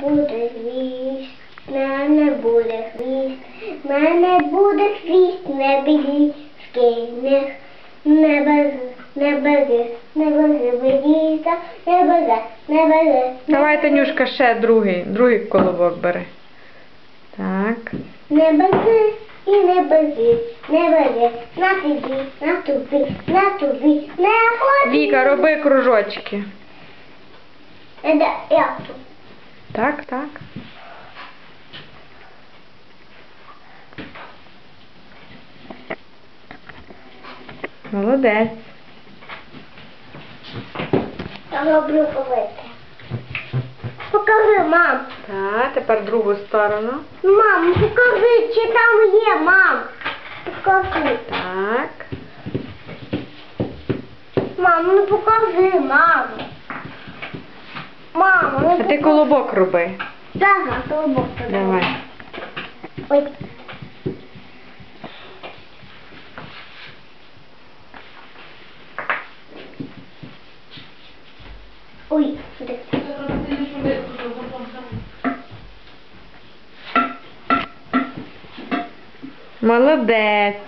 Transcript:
буде хвіст, мене буде хвіст, мене буде хвіст, не біліський, не, не без, не без, не без видіться, не без, не без. Давай, Танюшка, ще другий, другий колобок бери. Так. Не бези і не бези, не бези, на тобі, на тобі, на тобі, не ходи. Віка, роби кружочки. Е, Я тут. Так, так. Молодець. Я роблю велике. Покажи, мам. Так, тепер другу сторону. Мам, покажи, чи там є, мам. Покажи. Так. Мам, ну покажи, мам. Мама, ну А ти колобок роби. Зараз, колобок. Давай. Ой. Ой, де? Молодець.